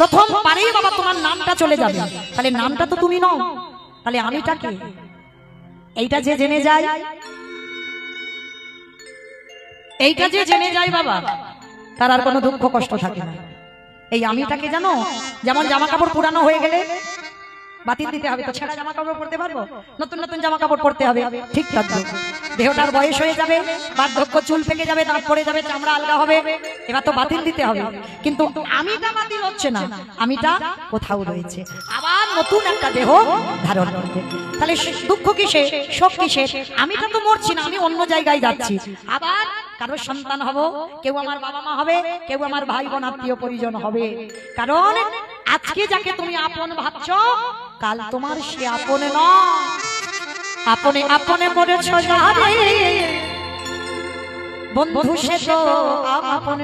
প্রথম বারেই বাবা তোমার নামটা চলে যাবে। তাহলে নামটা তো তুমি নও। তাহলে আমিটা কে এইটা যে জেনে যায়। এইটা যে জেনে যায় বাবা, তার আর কোনো দুঃখ কষ্ট থাকে না। এই আমিটাকে জানো, যেমন জামা কাপড় পুরানো হয়ে গেলে বাতিল দিতে হবে, তো ছেঁড়া জামা কাপড় পরতে পারব? নতুন নতুন জামা কাপড় পরতে হবে, ঠিক তদ্রুপ দেহটার বয়স হয়ে যাবে, বার্ধক্য চুল পেকে যাবে দাঁত পড়ে যাবে, চামড়া আলগা হবে। এবার তো বাতিল দিতে হবে। কিন্তু আমিটা বাতিল হচ্ছে না। আমিটা কোথাও রয়েছে। আবার নতুন একটা দেহ ধারণ করবে। তাহলে দুঃখ কিসে শোক কিসে আমিটা তো মরছি না, আমি অন্য জায়গায় যাচ্ছি। আবার কারও সন্তান হব, কেউ আমার বাবা মা হবে, কেউ আমার ভাই বোন আত্মীয় পরিজন হবে। কারণ আজকে যাকে তুমি আপন ভাবছ, কাল তোমার সে আপনে নয়। আপনে আপনে মরেছ যারে বন্ধু সে তো আপন